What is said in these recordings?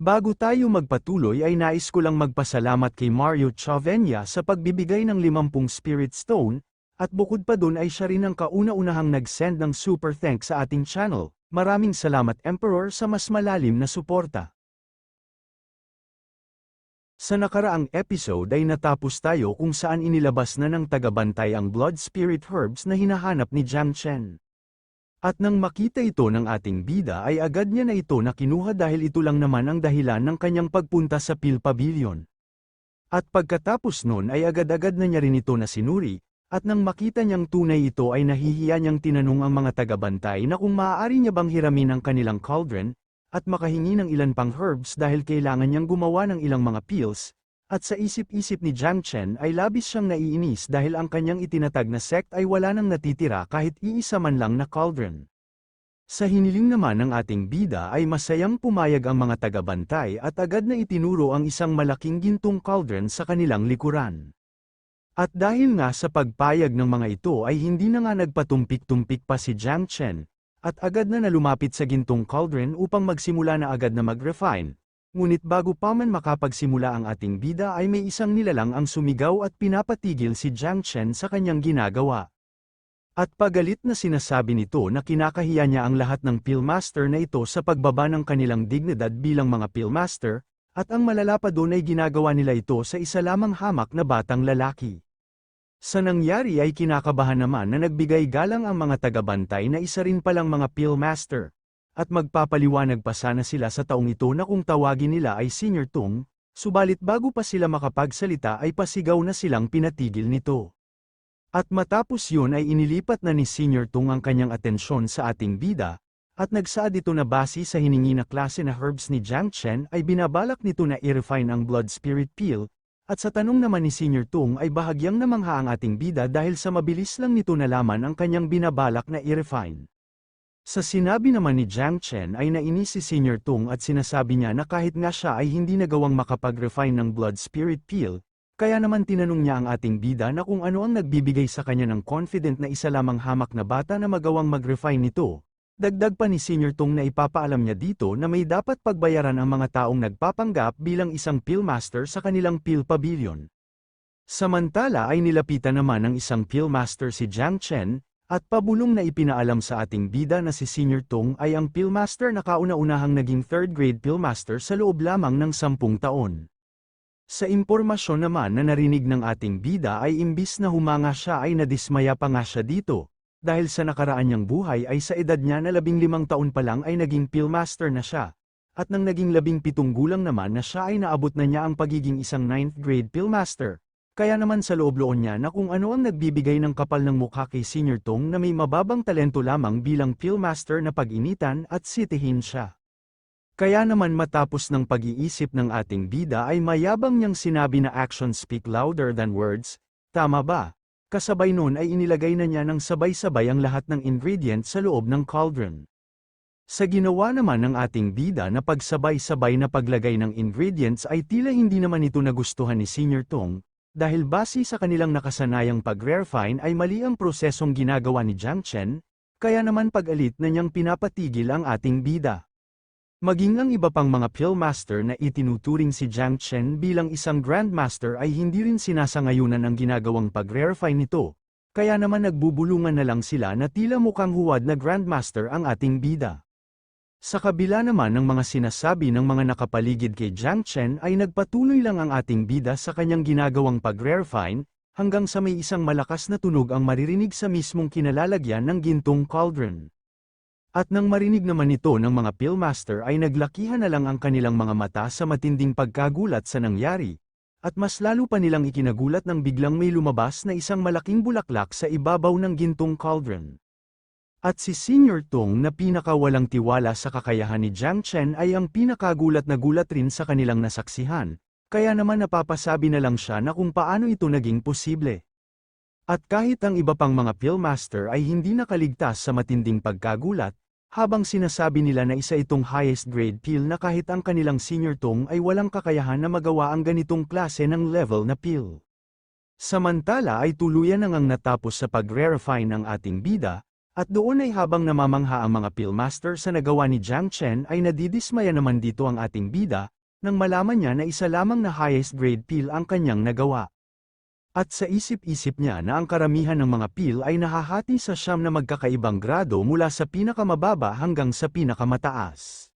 Bago tayo magpatuloy ay nais ko lang magpasalamat kay Mario Chavenya sa pagbibigay ng 50 Spirit Stone, at bukod pa dun ay siya rin ang kauna-unahang nag-send ng super thanks sa ating channel. Maraming salamat Emperor sa mas malalim na suporta. Sa nakaraang episode ay natapos tayo kung saan inilabas na ng tagabantay ang blood spirit herbs na hinahanap ni Jiang Chen. At nang makita ito ng ating bida ay agad niya na ito na kinuha dahil ito lang naman ang dahilan ng kanyang pagpunta sa Pil Pavilion. At pagkatapos nun ay agad-agad na niya rin ito na sinuri, at nang makita niyang tunay ito ay nahihiya niyang tinanong ang mga tagabantay na kung maaari niya bang hiramin ang kanilang cauldron, at makahingi ng ilan pang herbs dahil kailangan niyang gumawa ng ilang mga pills, at sa isip-isip ni Jiang Chen ay labis siyang naiinis dahil ang kanyang itinatag na sect ay wala nang natitira kahit iisa man lang na cauldron. Sa hiniling naman ng ating bida ay masayang pumayag ang mga tagabantay at agad na itinuro ang isang malaking gintong cauldron sa kanilang likuran. At dahil nga sa pagpayag ng mga ito ay hindi na nga nagpatumpik-tumpik pa si Jiang Chen, at agad na nalumapit sa gintong cauldron upang magsimula na agad na mag-refine, Ngunit bago pa man makapagsimula ang ating bida ay may isang nilalang ang sumigaw at pinapatigil si Jiang Chen sa kanyang ginagawa. At pagalit na sinasabi nito na kinakahiya niya ang lahat ng Pillmaster na ito sa pagbaba ng kanilang dignidad bilang mga Pillmaster, at ang malala pa doon ay ginagawa nila ito sa isa lamang hamak na batang lalaki. Sa nangyari ay kinakabahan naman na nagbigay galang ang mga tagabantay na isa rin palang mga Pillmaster at magpapaliwanag pa sana sila sa taong ito na kung tawagin nila ay Senior Tung, subalit bago pa sila makapagsalita ay pasigaw na silang pinatigil nito. At matapos yun ay inilipat na ni Senior Tung ang kanyang atensyon sa ating bida, at nagsaad ito na base sa hiningi na klase na herbs ni Jiang Chen ay binabalak nito na i-refine ang blood spirit peel, at sa tanong naman ni Senior Tung ay bahagyang namangha ang ating bida dahil sa mabilis lang nito nalaman ang kanyang binabalak na i-refine. Sa sinabi naman ni Jiang Chen ay nainis si Senior Tung at sinasabi niya na kahit nga siya ay hindi nagawang makapag-refine ng blood spirit peel, kaya naman tinanong niya ang ating bida na kung ano ang nagbibigay sa kanya ng confident na isa lamang hamak na bata na magawang mag-refine nito. Dagdag pa ni Senior Tung na ipapaalam niya dito na may dapat pagbayaran ang mga taong nagpapanggap bilang isang pill master sa kanilang pill pavilion. Samantala ay nilapitan naman ng isang pill master si Jiang Chen, at pabulong na ipinaalam sa ating bida na si Senior Tong ay ang Pillmaster na kauna-unahang naging third grade Pillmaster sa loob lamang ng sampung taon. Sa impormasyon naman na narinig ng ating bida ay imbis na humanga siya ay nadismaya pa nga siya dito, dahil sa nakaraan niyang buhay ay sa edad niya na labing limang taon pa lang ay naging Pillmaster na siya, at nang naging labing pitong gulang naman na siya ay naabot na niya ang pagiging isang ninth grade Pillmaster, kaya naman sa loob-loon niya na kung ano ang nagbibigay ng kapal ng mukha kay Senior Tong na may mababang talento lamang bilang Pillmaster na pag-initan at sitihin siya. Kaya naman matapos ng pag-iisip ng ating bida ay mayabang niyang sinabi na actions speak louder than words, tama ba? Kasabay nun ay inilagay na niya ng sabay-sabay ang lahat ng ingredients sa loob ng cauldron. Sa ginawa naman ng ating bida na pagsabay-sabay na paglagay ng ingredients ay tila hindi naman ito nagustuhan ni Senior Tong, dahil base sa kanilang nakasanayang pag-refine ay mali ang prosesong ginagawa ni Jiang Chen, kaya naman pag-alit na niyang pinapatigil ang ating bida. Maging ang iba pang mga Pillmaster na itinuturing si Jiang Chen bilang isang Grandmaster ay hindi rin sinasangayunan ang ginagawang pag-refine nito, kaya naman nagbubulungan na lang sila na tila mukhang huwad na Grandmaster ang ating bida. Sa kabila naman ng mga sinasabi ng mga nakapaligid kay Jiang Chen ay nagpatuloy lang ang ating bida sa kanyang ginagawang pag-refine, hanggang sa may isang malakas na tunog ang maririnig sa mismong kinalalagyan ng gintong cauldron. At nang marinig naman ito ng mga Pillmaster ay naglakihan na lang ang kanilang mga mata sa matinding pagkagulat sa nangyari, at mas lalo pa nilang ikinagulat nang biglang may lumabas na isang malaking bulaklak sa ibabaw ng gintong cauldron. At si Senior Tong na pinakawalang tiwala sa kakayahan ni Jiang Chen ay ang pinakagulat na gulat rin sa kanilang nasaksihan, kaya naman napapasabi na lang siya na kung paano ito naging posible. At kahit ang iba pang mga Pillmaster ay hindi nakaligtas sa matinding pagkagulat, habang sinasabi nila na isa itong highest grade pill na kahit ang kanilang senior tong ay walang kakayahan na magawa ang ganitong klase ng level na pill. Samantala ay tuluyan nang ang natapos sa pag-refine ng ating bida, At doon ay habang namamangha ang mga pillmaster sa nagawa ni Jiang Chen ay nadidismaya naman dito ang ating bida, nang malaman niya na isa lamang na highest grade pill ang kanyang nagawa. At sa isip-isip niya na ang karamihan ng mga pill ay nahahati sa siyam na magkakaibang grado mula sa pinakamababa hanggang sa pinakamataas.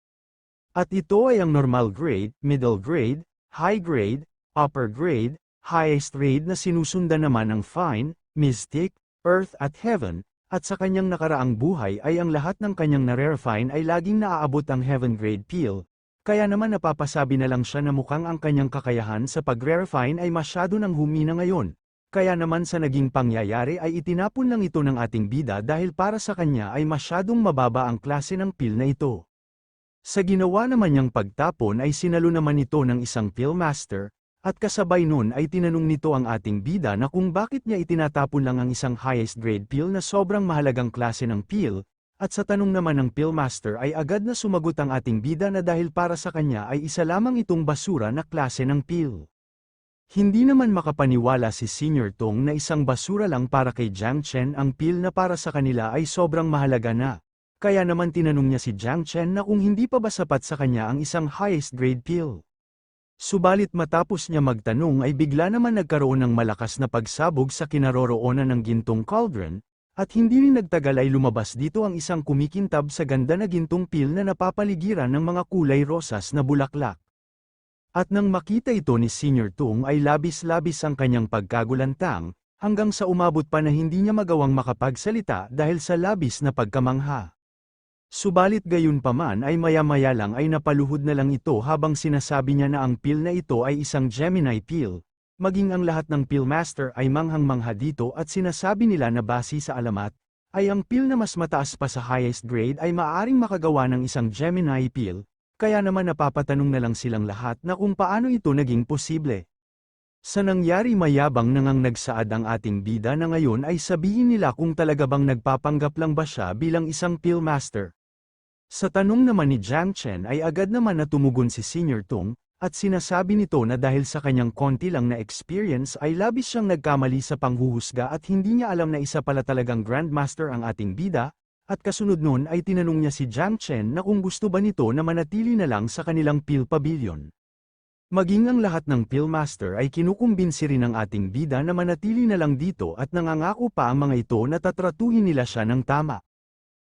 At ito ay ang normal grade, middle grade, high grade, upper grade, highest grade na sinusundan naman ng fine, mystic, earth at heaven, at sa kanyang nakaraang buhay ay ang lahat ng kanyang narerefine ay laging naaabot ang heaven grade peel, kaya naman napapasabi na lang siya na mukhang ang kanyang kakayahan sa pag-refine ay masyado nang humina ngayon, kaya naman sa naging pangyayari ay itinapon lang ito ng ating bida dahil para sa kanya ay masyadong mababa ang klase ng peel na ito. Sa ginawa naman niyang pagtapon ay sinalo naman ito ng isang pill master, at kasabay nun ay tinanong nito ang ating bida na kung bakit niya itinatapon lang ang isang highest grade pill na sobrang mahalagang klase ng pill, at sa tanong naman ng pillmaster ay agad na sumagot ang ating bida na dahil para sa kanya ay isa lamang itong basura na klase ng pill. Hindi naman makapaniwala si Senior Tong na isang basura lang para kay Jiang Chen ang pill na para sa kanila ay sobrang mahalaga na. Kaya naman tinanong niya si Jiang Chen na kung hindi pa ba sapat sa kanya ang isang highest grade pill. Subalit matapos niya magtanong ay bigla naman nagkaroon ng malakas na pagsabog sa kinaroroonan ng gintong cauldron, at hindi rin nagtagal ay lumabas dito ang isang kumikintab sa ganda na gintong pil na napapaligiran ng mga kulay rosas na bulaklak. At nang makita ito ni Senior Tung ay labis-labis ang kanyang pagkagulantang, hanggang sa umabot pa na hindi niya magawang makapagsalita dahil sa labis na pagkamangha. Subalit gayon paman ay maya-maya lang ay napaluhod na lang ito habang sinasabi niya na ang pill na ito ay isang Gemini pill. Maging ang lahat ng pillmaster ay manghang-mangha dito at sinasabi nila na base sa alamat, ay ang pill na mas mataas pa sa highest grade ay maaring makagawa ng isang Gemini pill, kaya naman napapatanong na lang silang lahat na kung paano ito naging posible. Sa nangyari mayabang nangang nagsaad ang ating bida na ngayon ay sabihin nila kung talaga bang nagpapanggap lang ba siya bilang isang pillmaster. Sa tanong naman ni Jiang Chen ay agad naman na tumugon si Senior Tung, at sinasabi nito na dahil sa kanyang konti lang na experience ay labis siyang nagkamali sa panghuhusga at hindi niya alam na isa pala talagang Grandmaster ang ating bida, at kasunod nun ay tinanong niya si Jiang Chen na kung gusto ba nito na manatili na lang sa kanilang Pill Pavilion. Maging ang lahat ng Pillmaster ay kinukumbinsi rin ng ating bida na manatili na lang dito at nangangako pa ang mga ito na tatratuhin nila siya ng tama.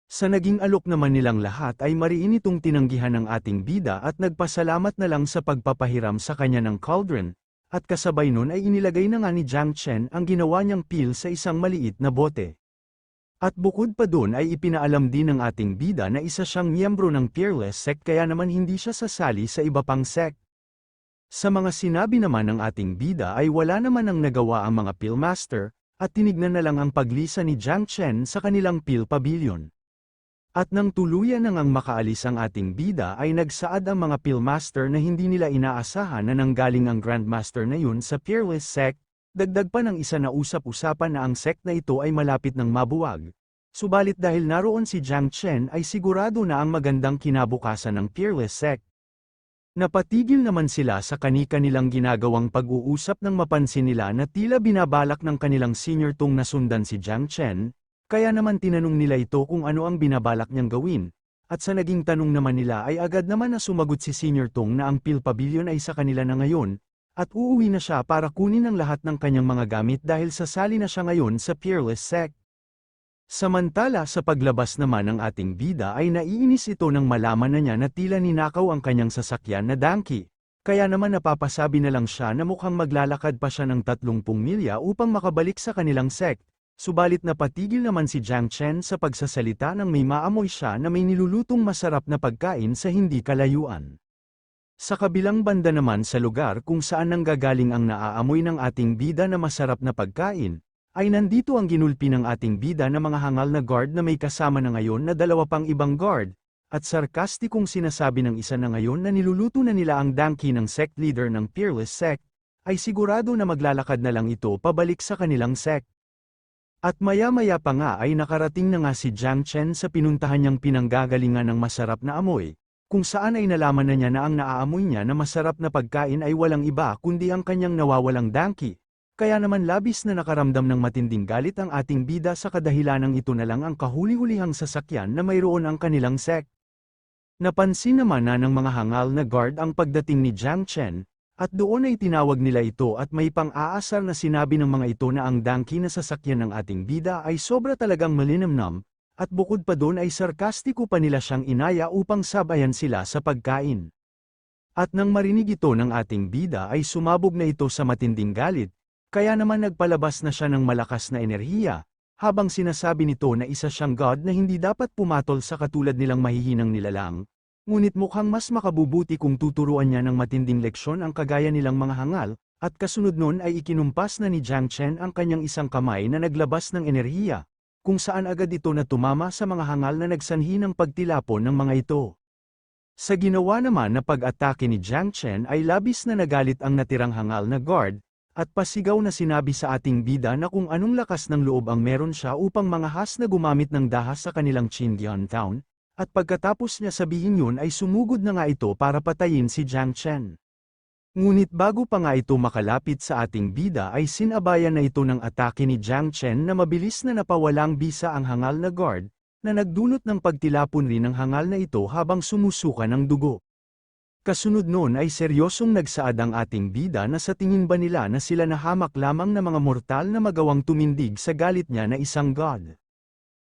Sa naging alok naman nilang lahat ay mariin itong tinanggihan ng ating bida at nagpasalamat na lang sa pagpapahiram sa kanya ng cauldron, at kasabay nun ay inilagay na nga ni Jiang Chen ang ginawa niyang peel sa isang maliit na bote. At bukod pa dun ay ipinaalam din ng ating bida na isa siyang miyembro ng Peerless Sect kaya naman hindi siya sasali sa iba pang sect. Sa mga sinabi naman ng ating bida ay wala naman ang nagawa ang mga Pillmaster, at tinignan na lang ang paglisa ni Jiang Chen sa kanilang Pill Pavilion. At nang tuluyan nang ang makaalis ang ating bida ay nagsaad ang mga pillmaster na hindi nila inaasahan na nanggaling ang grandmaster na yun sa Peerless Sect, dagdag pa ng isa na usap-usapan na ang sect na ito ay malapit ng mabuwag. Subalit dahil naroon si Jiang Chen ay sigurado na ang magandang kinabukasan ng Peerless Sect. Napatigil naman sila sa kani-kanilang ginagawang pag-uusap nang mapansin nila na tila binabalak ng kanilang senior tong nasundan si Jiang Chen, kaya naman tinanong nila ito kung ano ang binabalak niyang gawin, at sa naging tanong naman nila ay agad naman na sumagot si Senior Tong na ang Pil Pavilion ay sa kanila na ngayon, at uuwi na siya para kunin ang lahat ng kanyang mga gamit dahil sasali na siya ngayon sa Peerless Sect. Samantala sa paglabas naman ng ating bida ay naiinis ito nang malaman na niya na tila ninakaw ang kanyang sasakyan na donkey. Kaya naman napapasabi na lang siya na mukhang maglalakad pa siya ng 30 milya upang makabalik sa kanilang sect, Subalit napatigil naman si Jiang Chen sa pagsasalita nang may maamoy siya na may nilulutong masarap na pagkain sa hindi kalayuan. Sa kabilang banda naman sa lugar kung saan nanggagaling ang naaamoy ng ating bida na masarap na pagkain, ay nandito ang ginulpi ng ating bida na mga hangal na guard na may kasama na ngayon na dalawa pang ibang guard, at sarkastikong sinasabi ng isa na ngayon na niluluto na nila ang donkey ng sect leader ng Peerless Sect, ay sigurado na maglalakad na lang ito pabalik sa kanilang sect. At maya-maya pa nga ay nakarating na nga si Jiang Chen sa pinuntahan niyang pinanggagalingan ng masarap na amoy, kung saan ay nalaman na niya na ang naaamoy niya na masarap na pagkain ay walang iba kundi ang kanyang nawawalang donkey. kaya naman labis na nakaramdam ng matinding galit ang ating bida sa kadahilanang ito na lang ang kahuli-hulihang sasakyan na mayroon ang kanilang sect. Napansin naman na ng mga hangal na guard ang pagdating ni Jiang Chen, at doon ay tinawag nila ito at may pang-aasar na sinabi ng mga ito na ang dangki na sasakyan ng ating bida ay sobra talagang malinamnam, at bukod pa doon ay sarkastiko pa nila siyang inaya upang sabayan sila sa pagkain. At nang marinig ito ng ating bida ay sumabog na ito sa matinding galit, kaya naman nagpalabas na siya ng malakas na enerhiya, habang sinasabi nito na isa siyang god na hindi dapat pumatol sa katulad nilang mahihinang nilalang, ngunit mukhang mas makabubuti kung tuturuan niya ng matinding leksyon ang kagaya nilang mga hangal, at kasunod nun ay ikinumpas na ni Jiang Chen ang kanyang isang kamay na naglabas ng enerhiya, kung saan agad ito na tumama sa mga hangal na nagsanhi ng pagtilapon ng mga ito. Sa ginawa naman na pag-atake ni Jiang Chen ay labis na nagalit ang natirang hangal na guard, at pasigaw na sinabi sa ating bida na kung anong lakas ng loob ang meron siya upang mangahas na gumamit ng dahas sa kanilang Chindian town, at pagkatapos niya sabihin yun ay sumugod na nga ito para patayin si Jiang Chen. Ngunit bago pa nga ito makalapit sa ating bida ay sinabayan na ito ng atake ni Jiang Chen na mabilis na napawalang bisa ang hangal na guard, na nagdulot ng pagtilapon rin ng hangal na ito habang sumusuka ng dugo. Kasunod noon ay seryosong nagsaad ang ating bida na sa tingin ba nila na sila nahamak lamang na mga mortal na magawang tumindig sa galit niya na isang god.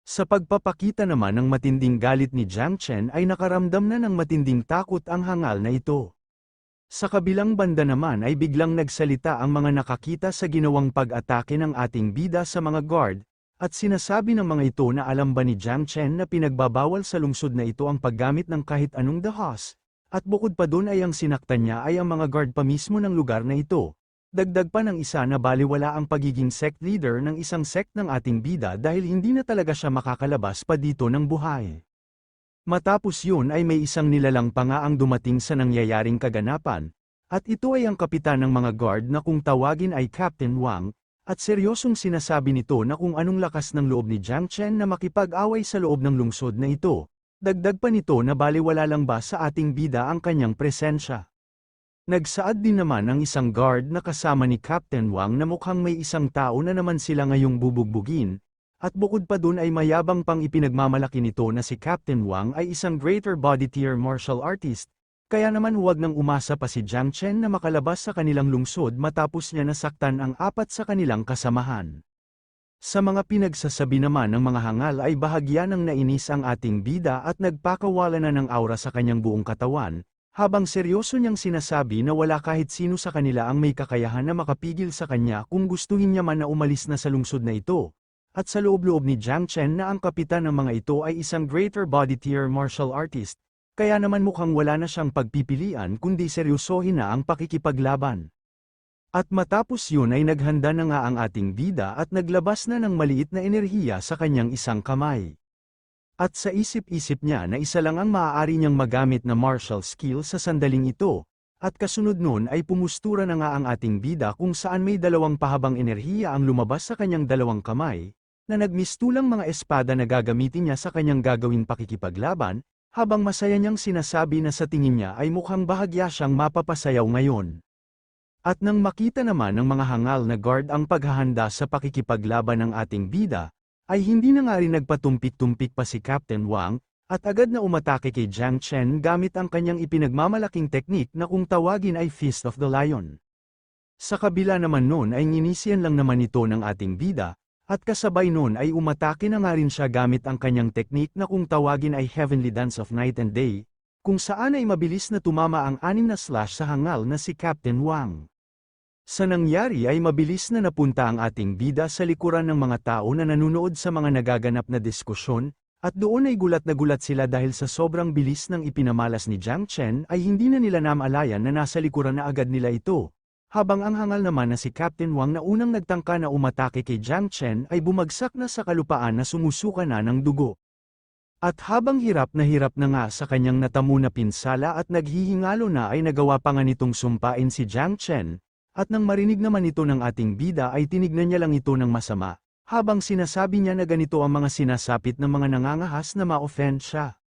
Sa pagpapakita naman ng matinding galit ni Jiang Chen ay nakaramdam na ng matinding takot ang hangal na ito. Sa kabilang banda naman ay biglang nagsalita ang mga nakakita sa ginawang pag-atake ng ating bida sa mga guard, at sinasabi ng mga ito na alam ba ni Jiang Chen na pinagbabawal sa lungsod na ito ang paggamit ng kahit anong dahas, at bukod pa doon ay ang sinaktan niya ay ang mga guard pa mismo ng lugar na ito. Dagdag pa ng isa na baliwala ang pagiging sect leader ng isang sect ng ating bida dahil hindi na talaga siya makakalabas pa dito ng buhay. Matapos yun ay may isang nilalang pa nga ang dumating sa nangyayaring kaganapan, at ito ay ang kapitan ng mga guard na kung tawagin ay Captain Wang, at seryosong sinasabi nito na kung anong lakas ng loob ni Jiang Chen na makipag-away sa loob ng lungsod na ito. Dagdag pa nito na baliwala lang ba sa ating bida ang kanyang presensya. Nagsaad din naman ang isang guard na kasama ni Captain Wang na mukhang may isang tao na naman sila ngayong bubugbugin, at bukod pa dun ay mayabang pang ipinagmamalaki nito na si Captain Wang ay isang greater body tier martial artist, kaya naman huwag nang umasa pa si Jiang Chen na makalabas sa kanilang lungsod matapos niya nasaktan ang apat sa kanilang kasamahan. Sa mga pinagsasabi naman ng mga hangal ay bahagya ng nainis ang ating bida at nagpakawala na ng aura sa kanyang buong katawan, habang seryoso niyang sinasabi na wala kahit sino sa kanila ang may kakayahan na makapigil sa kanya kung gustuhin niya man na umalis na sa lungsod na ito, at sa loob-loob ni Jiang Chen na ang kapitan ng mga ito ay isang greater body tier martial artist, kaya naman mukhang wala na siyang pagpipilian kundi seryosohin na ang pakikipaglaban. At matapos yun ay naghanda na nga ang ating bida at naglabas na ng maliit na enerhiya sa kanyang isang kamay. At sa isip-isip niya na isa lang ang maaari niyang magamit na martial skill sa sandaling ito, at kasunod nun ay pumustura na nga ang ating bida kung saan may dalawang pahabang enerhiya ang lumabas sa kanyang dalawang kamay, na nagmistulang mga espada na gagamitin niya sa kanyang gagawin pakikipaglaban, habang masaya niyang sinasabi na sa tingin niya ay mukhang bahagya siyang mapapasayaw ngayon. At nang makita naman ng mga hangal na guard ang paghahanda sa pakikipaglaban ng ating bida, ay hindi na nga rin nagpatumpik-tumpik pa si Captain Wang, at agad na umatake kay Jiang Chen gamit ang kanyang ipinagmamalaking teknik na kung tawagin ay Fist of the Lion. Sa kabila naman noon ay nginisiyan lang naman ito ng ating bida, at kasabay noon ay umatake na nga rin siya gamit ang kanyang teknik na kung tawagin ay Heavenly Dance of Night and Day, kung saan ay mabilis na tumama ang anim na slash sa hangal na si Captain Wang. Sa nangyari ay mabilis na napunta ang ating bida sa likuran ng mga tao na nanunood sa mga nagaganap na diskusyon, at doon ay gulat na gulat sila dahil sa sobrang bilis ng ipinamalas ni Jiang Chen ay hindi na nila namalayan na nasa likuran na agad nila ito, habang ang hangal naman na si Captain Wang na unang nagtangka na umatake kay Jiang Chen ay bumagsak na sa kalupaan na sumusuka na ng dugo. At habang hirap na hirap na nga sa kanyang natamu na pinsala at naghihingalo na ay nagawa pa nga nitong sumpain si Jiang Chen, at nang marinig naman ito ng ating bida ay tinignan niya lang ito ng masama, habang sinasabi niya na ganito ang mga sinasapit ng mga nangangahas na ma-offend siya.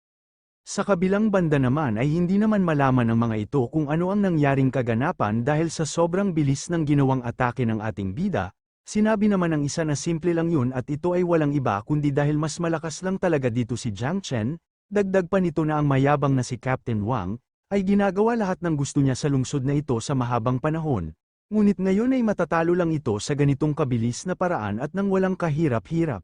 Sa kabilang banda naman ay hindi naman malaman ng mga ito kung ano ang nangyaring kaganapan dahil sa sobrang bilis ng ginawang atake ng ating bida, sinabi naman ng isa na simple lang yun at ito ay walang iba kundi dahil mas malakas lang talaga dito si Jiang Chen, dagdag pa nito na ang mayabang na si Captain Wang, ay ginagawa lahat ng gusto niya sa lungsod na ito sa mahabang panahon, ngunit ngayon ay matatalo lang ito sa ganitong kabilis na paraan at nang walang kahirap-hirap.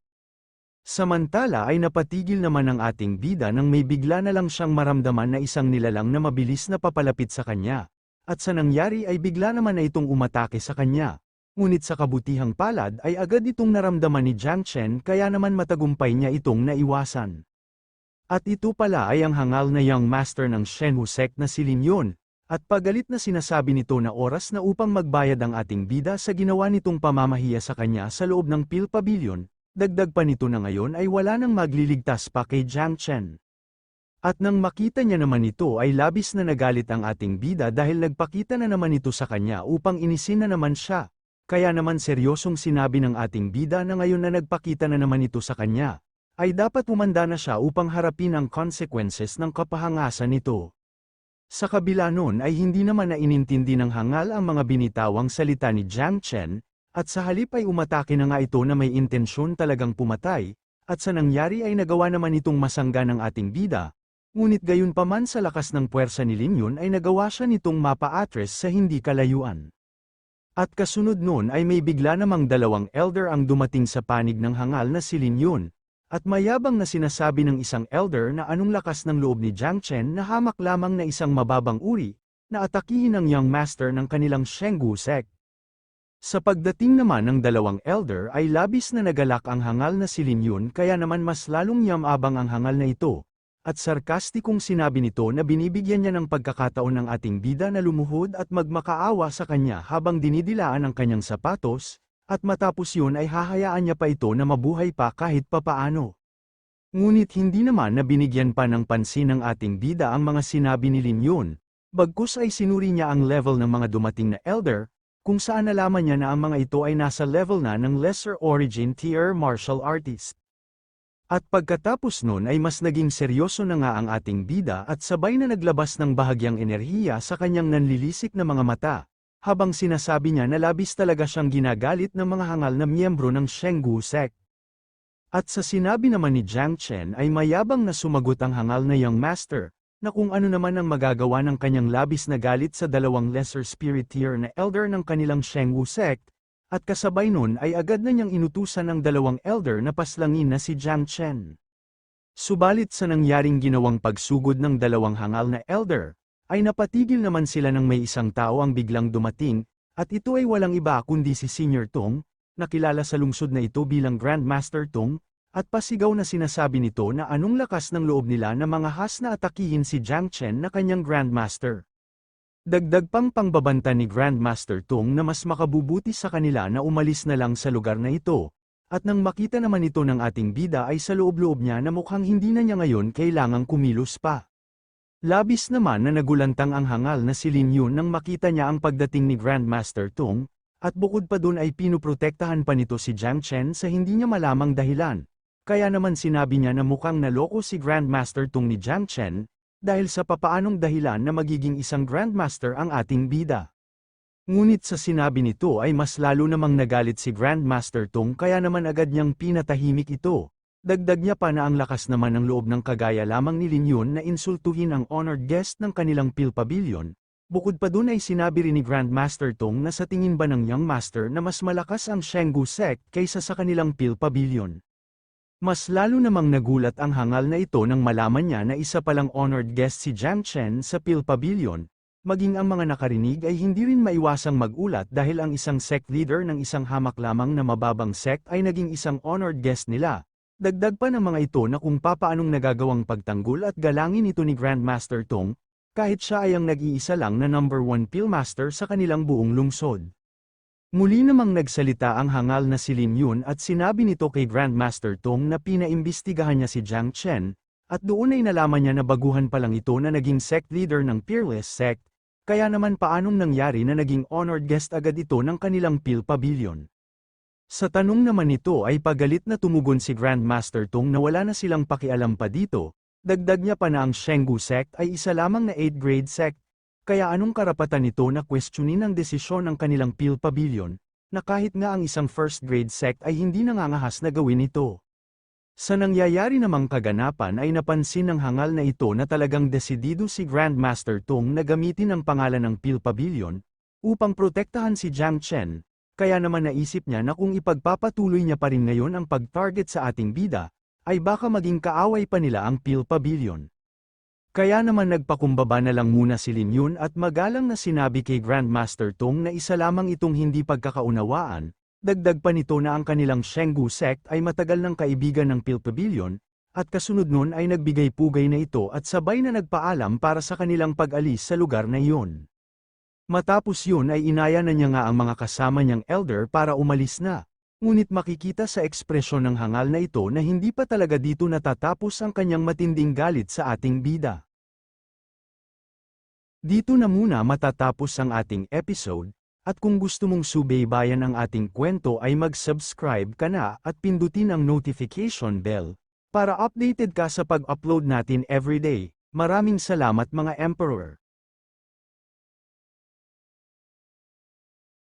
Samantala ay napatigil naman ang ating bida nang may bigla na lang siyang maramdaman na isang nilalang na mabilis na papalapit sa kanya. At sa nangyari ay bigla naman na itong umatake sa kanya. Ngunit sa kabutihang palad ay agad itong naramdaman ni Jiang Chen kaya naman matagumpay niya itong naiwasan. At ito pala ay ang hangal na young master ng Shenhu sect na si Lin Yun, at pagalit na sinasabi nito na oras na upang magbayad ang ating bida sa ginawa nitong pamamahiya sa kanya sa loob ng Pil Pavilion, Dagdag pa nito na ngayon ay wala nang magliligtas pa kay Jiang Chen. At nang makita niya naman ito ay labis na nagalit ang ating bida dahil nagpakita na naman ito sa kanya upang inisin na naman siya. Kaya naman seryosong sinabi ng ating bida na ngayon na nagpakita na naman ito sa kanya, ay dapat umanda na siya upang harapin ang consequences ng kapahangasan nito. Sa kabila nun ay hindi naman na inintindi ng hangal ang mga binitawang salita ni Jiang Chen, at sa halip ay umatake na nga ito na may intensyon talagang pumatay, at sa nangyari ay nagawa naman itong masangga ng ating bida, ngunit gayon pa man sa lakas ng puwersa ni Lin Yun ay nagawa siya nitong mapa-atres sa hindi kalayuan. At kasunod nun ay may bigla namang dalawang elder ang dumating sa panig ng hangal na si Lin Yun, at mayabang na sinasabi ng isang elder na anong lakas ng loob ni Jiang Chen na hamak lamang na isang mababang uri, na atakihin ng young master ng kanilang Shenggu sect. Sa pagdating naman ng dalawang elder ay labis na nagalak ang hangal na si Lin Yun kaya naman mas lalong yamabang ang hangal na ito, at sarkastikong sinabi nito na binibigyan niya ng pagkakataon ng ating bida na lumuhod at magmakaawa sa kanya habang dinidilaan ang kanyang sapatos, at matapos yun ay hahayaan niya pa ito na mabuhay pa kahit papaano. Ngunit hindi naman na binigyan pa ng pansin ng ating bida ang mga sinabi ni Lin Yun, bagkus ay sinuri niya ang level ng mga dumating na elder, kung saan nalaman niya na ang mga ito ay nasa level na ng lesser origin tier martial artist. At pagkatapos nun ay mas naging seryoso na nga ang ating bida at sabay na naglabas ng bahagyang enerhiya sa kanyang nanlilisik na mga mata, habang sinasabi niya na labis talaga siyang ginagalit ng mga hangal na miyembro ng Shenggu sect. At sa sinabi naman ni Jiang Chen ay mayabang na sumagot ang hangal na young master, na kung ano naman ang magagawa ng kanyang labis na galit sa dalawang lesser spirit tier na elder ng kanilang Shengwu sect, at kasabay nun ay agad na niyang inutusan ng dalawang elder na paslangin na si Jiang Chen. Subalit sa nangyaring ginawang pagsugod ng dalawang hangal na elder, ay napatigil naman sila ng may isang tao ang biglang dumating, at ito ay walang iba kundi si Senior Tong, nakilala sa lungsod na ito bilang Grandmaster Tong, at pasigaw na sinasabi nito na anong lakas ng loob nila na mga has na atakihin si Jiang Chen na kanyang Grandmaster. Dagdag pang pangbabanta ni Grandmaster Tung na mas makabubuti sa kanila na umalis na lang sa lugar na ito, at nang makita naman ito ng ating bida ay sa loob-loob niya na mukhang hindi na niya ngayon kailangang kumilos pa. Labis naman na nagulantang ang hangal na si Lin Yun nang makita niya ang pagdating ni Grandmaster Tung, at bukod pa dun ay pinuprotektahan pa nito si Jiang Chen sa hindi niya malamang dahilan, kaya naman sinabi niya na mukhang naloko si Grandmaster Tung ni Jiang Chen, dahil sa papaanong dahilan na magiging isang Grandmaster ang ating bida. Ngunit sa sinabi nito ay mas lalo namang nagalit si Grandmaster Tung kaya naman agad niyang pinatahimik ito. Dagdag niya pa na ang lakas naman ng loob ng kagaya lamang ni Lin Yun na insultuhin ang honored guest ng kanilang Pil Pavilion. Bukod pa dun ay sinabi rin ni Grandmaster Tong na sa tingin ba ng Young Master na mas malakas ang Shenggu sect kaysa sa kanilang Pil Pavilion. Mas lalo namang nagulat ang hangal na ito nang malaman niya na isa palang honored guest si Jiang Chen sa Pil Pavilion, maging ang mga nakarinig ay hindi rin maiwasang magulat dahil ang isang sect leader ng isang hamak lamang na mababang sect ay naging isang honored guest nila. Dagdag pa ng mga ito na kung papaanong nagagawang pagtanggol at galangin ito ni Grandmaster Tong, kahit siya ay ang nag-iisa lang na number 1 Pilmaster sa kanilang buong lungsod. Muli namang nagsalita ang hangal na si Lin Yun at sinabi nito kay Grandmaster Tong na pinaimbestigahan niya si Jiang Chen, at doon ay nalaman niya na baguhan pa lang ito na naging sect leader ng Peerless Sect, kaya naman paanong nangyari na naging honored guest agad ito ng kanilang Pil Pavilion. Sa tanong naman nito ay pagalit na tumugon si Grandmaster Tong na wala na silang pakialam pa dito, Dagdag niya pa na ang Shenggu sect ay isa lamang na 8th grade sect, kaya anong karapatan nito na questionin ang desisyon ng kanilang Peel Pavilion, na kahit nga ang isang first grade sect ay hindi nangangahas na gawin ito. Sa nangyayari namang kaganapan ay napansin ng hangal na ito na talagang desidido si Grandmaster Tong na gamitin ang pangalan ng Peel Pavilion, upang protektahan si Jiang Chen, kaya naman naisip niya na kung ipagpapatuloy niya pa rin ngayon ang pag-target sa ating bida, ay baka maging kaaway pa nila ang Peel Pavilion. Kaya naman nagpakumbaba na lang muna si Lin Yun at magalang na sinabi kay Grandmaster Tong na isa lamang itong hindi pagkakaunawaan, dagdag pa nito na ang kanilang Shenggu sect ay matagal ng kaibigan ng Peel Pavilion, at kasunod nun ay nagbigay pugay na ito at sabay na nagpaalam para sa kanilang pag-alis sa lugar na iyon. Matapos yun ay inaya na niya nga ang mga kasama niyang elder para umalis na. Ngunit makikita sa ekspresyon ng hangal na ito na hindi pa talaga dito natatapos ang kanyang matinding galit sa ating bida. Dito na muna matatapos ang ating episode, at kung gusto mong subaybayan ang ating kwento ay mag-subscribe ka na at pindutin ang notification bell, para updated ka sa pag-upload natin everyday. Maraming salamat mga Emperor!